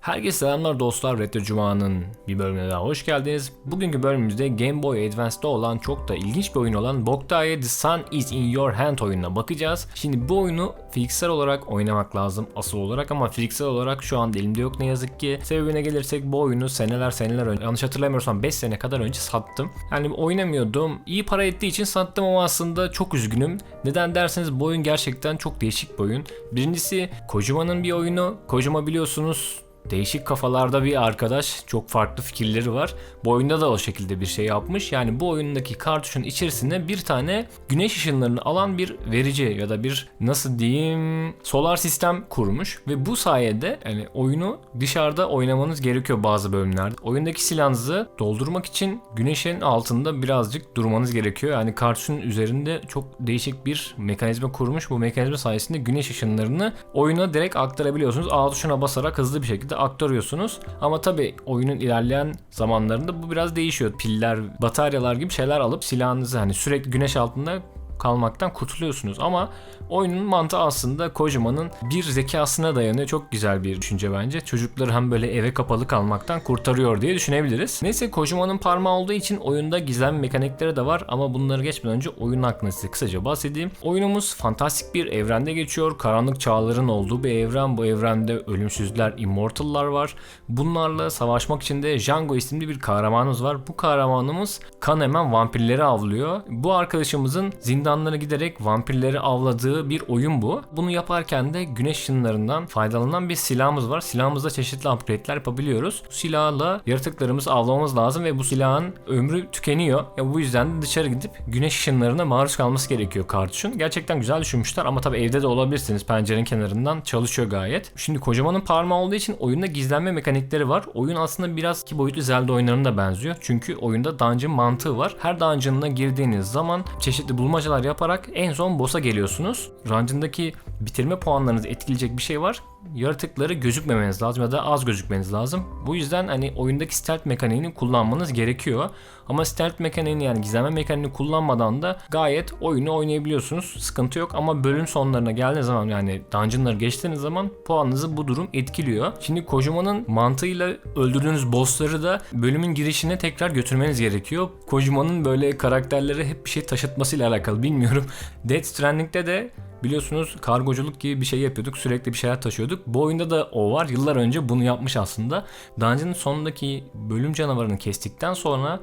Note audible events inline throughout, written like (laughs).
Herkese selamlar dostlar Retro Cuma'nın bir bölümüne daha hoş geldiniz. Bugünkü bölümümüzde Game Boy Advance'da olan çok da ilginç bir oyun olan Boktae The Sun Is In Your Hand oyununa bakacağız. Şimdi bu oyunu fiziksel olarak oynamak lazım asıl olarak ama fiziksel olarak şu anda elimde yok ne yazık ki. Sebebine gelirsek bu oyunu seneler seneler önce yanlış hatırlamıyorsam 5 sene kadar önce sattım. Yani oynamıyordum. İyi para ettiği için sattım ama aslında çok üzgünüm. Neden derseniz bu oyun gerçekten çok değişik bir oyun. Birincisi Kojima'nın bir oyunu. Kojima biliyorsunuz Değişik kafalarda bir arkadaş. Çok farklı fikirleri var. Bu oyunda da o şekilde bir şey yapmış. Yani bu oyundaki kartuşun içerisine bir tane güneş ışınlarını alan bir verici ya da bir nasıl diyeyim solar sistem kurmuş. Ve bu sayede yani oyunu dışarıda oynamanız gerekiyor bazı bölümlerde. Oyundaki silahınızı doldurmak için güneşin altında birazcık durmanız gerekiyor. Yani kartuşun üzerinde çok değişik bir mekanizma kurmuş. Bu mekanizma sayesinde güneş ışınlarını oyuna direkt aktarabiliyorsunuz. A tuşuna basarak hızlı bir şekilde aktarıyorsunuz. Ama tabi oyunun ilerleyen zamanlarında bu biraz değişiyor. Piller, bataryalar gibi şeyler alıp silahınızı hani sürekli güneş altında kalmaktan kurtuluyorsunuz. Ama oyunun mantığı aslında Kojima'nın bir zekasına dayanıyor. Çok güzel bir düşünce bence. Çocukları hem böyle eve kapalı kalmaktan kurtarıyor diye düşünebiliriz. Neyse Kojima'nın parmağı olduğu için oyunda gizem mekanikleri de var ama bunları geçmeden önce oyun hakkında size kısaca bahsedeyim. Oyunumuz fantastik bir evrende geçiyor. Karanlık çağların olduğu bir evren. Bu evrende ölümsüzler, immortallar var. Bunlarla savaşmak için de Django isimli bir kahramanımız var. Bu kahramanımız kan emen vampirleri avlıyor. Bu arkadaşımızın zindanlara giderek vampirleri avladığı bir oyun bu. Bunu yaparken de güneş ışınlarından faydalanan bir silahımız var. Silahımızda çeşitli upgrade'ler yapabiliyoruz. Bu silahla yaratıklarımızı avlamamız lazım ve bu silahın ömrü tükeniyor. Ya bu yüzden de dışarı gidip güneş ışınlarına maruz kalması gerekiyor kartuşun. Gerçekten güzel düşünmüşler ama tabii evde de olabilirsiniz. Pencerenin kenarından çalışıyor gayet. Şimdi kocamanın parmağı olduğu için oyunda gizlenme mekanikleri var. Oyun aslında biraz iki boyutlu Zelda oyunlarına da benziyor. Çünkü oyunda dungeon mantığı var. Her dungeon'ına girdiğiniz zaman çeşitli bulmacalar yaparak en son boss'a geliyorsunuz. Dungeon'daki bitirme puanlarınızı etkileyecek bir şey var. Yaratıkları gözükmemeniz lazım ya da az gözükmeniz lazım. Bu yüzden hani oyundaki stealth mekaniğini kullanmanız gerekiyor. Ama stealth mekaniğini yani gizlenme mekaniğini kullanmadan da gayet oyunu oynayabiliyorsunuz. Sıkıntı yok ama bölüm sonlarına geldiğiniz zaman yani dungeonları geçtiğiniz zaman puanınızı bu durum etkiliyor. Şimdi Kojima'nın mantığıyla öldürdüğünüz bossları da bölümün girişine tekrar götürmeniz gerekiyor. Kojima'nın böyle karakterleri hep bir şey taşıtmasıyla alakalı bilmiyorum. (laughs) Death Stranding'de de Biliyorsunuz kargoculuk gibi bir şey yapıyorduk. Sürekli bir şeyler taşıyorduk. Bu oyunda da o var. Yıllar önce bunu yapmış aslında. Dungeon'ın sonundaki bölüm canavarını kestikten sonra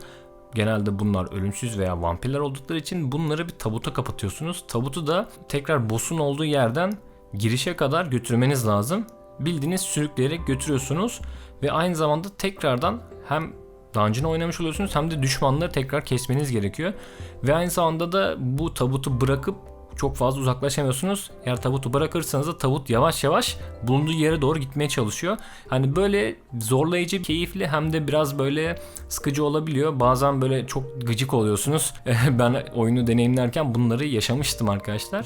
Genelde bunlar ölümsüz veya vampirler oldukları için bunları bir tabuta kapatıyorsunuz. Tabutu da tekrar boss'un olduğu yerden girişe kadar götürmeniz lazım. Bildiğiniz sürükleyerek götürüyorsunuz ve aynı zamanda tekrardan hem dungeon oynamış oluyorsunuz hem de düşmanları tekrar kesmeniz gerekiyor. Ve aynı zamanda da bu tabutu bırakıp çok fazla uzaklaşamıyorsunuz. Eğer tabutu bırakırsanız da tabut yavaş yavaş bulunduğu yere doğru gitmeye çalışıyor. Hani böyle zorlayıcı, keyifli hem de biraz böyle sıkıcı olabiliyor. Bazen böyle çok gıcık oluyorsunuz. (laughs) ben oyunu deneyimlerken bunları yaşamıştım arkadaşlar.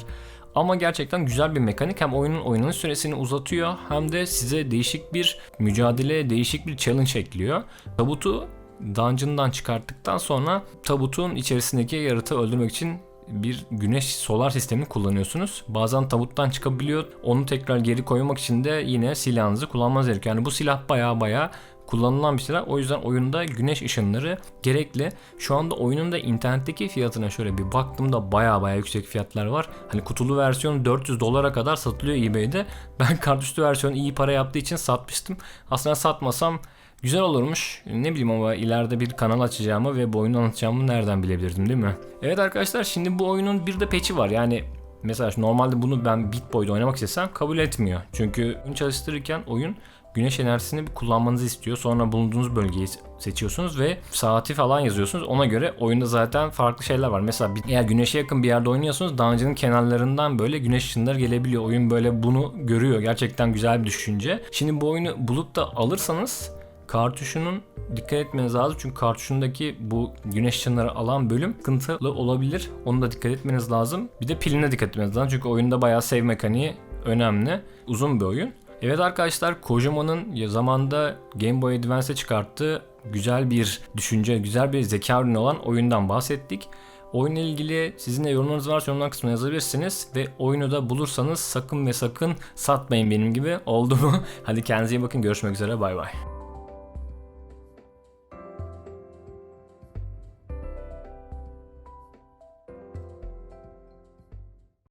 Ama gerçekten güzel bir mekanik. Hem oyunun oynanış süresini uzatıyor hem de size değişik bir mücadele, değişik bir challenge ekliyor. Tabutu dungeon'dan çıkarttıktan sonra tabutun içerisindeki yaratığı öldürmek için bir güneş solar sistemi kullanıyorsunuz. Bazen tabuttan çıkabiliyor. Onu tekrar geri koymak için de yine silahınızı kullanmanız gerekiyor. Yani bu silah baya baya kullanılan bir silah. O yüzden oyunda güneş ışınları gerekli. Şu anda oyunun da internetteki fiyatına şöyle bir baktığımda baya baya yüksek fiyatlar var. Hani kutulu versiyonu 400 dolara kadar satılıyor eBay'de. Ben kartüstü versiyonu iyi para yaptığı için satmıştım. Aslında satmasam Güzel olurmuş. Ne bileyim ama ileride bir kanal açacağımı ve bu oyunu anlatacağımı nereden bilebilirdim değil mi? Evet arkadaşlar şimdi bu oyunun bir de patch'i var. Yani mesela normalde bunu ben Bitboy'da oynamak istesem kabul etmiyor. Çünkü oyun çalıştırırken oyun güneş enerjisini bir kullanmanızı istiyor. Sonra bulunduğunuz bölgeyi seçiyorsunuz ve saati falan yazıyorsunuz. Ona göre oyunda zaten farklı şeyler var. Mesela eğer güneşe yakın bir yerde oynuyorsunuz dungeon'ın kenarlarından böyle güneş ışınları gelebiliyor. Oyun böyle bunu görüyor. Gerçekten güzel bir düşünce. Şimdi bu oyunu bulup da alırsanız kartuşunun dikkat etmeniz lazım. Çünkü kartuşundaki bu güneş ışınları alan bölüm sıkıntılı olabilir. Onu da dikkat etmeniz lazım. Bir de piline dikkat etmeniz lazım. Çünkü oyunda bayağı save mekaniği önemli. Uzun bir oyun. Evet arkadaşlar Kojima'nın zamanda Game Boy Advance'e çıkarttığı güzel bir düşünce, güzel bir zeka ürünü olan oyundan bahsettik. Oyunla ilgili sizin de yorumlarınız varsa yorumlar kısmına yazabilirsiniz. Ve oyunu da bulursanız sakın ve sakın satmayın benim gibi. Oldu mu? (laughs) Hadi kendinize iyi bakın. Görüşmek üzere. Bay bay.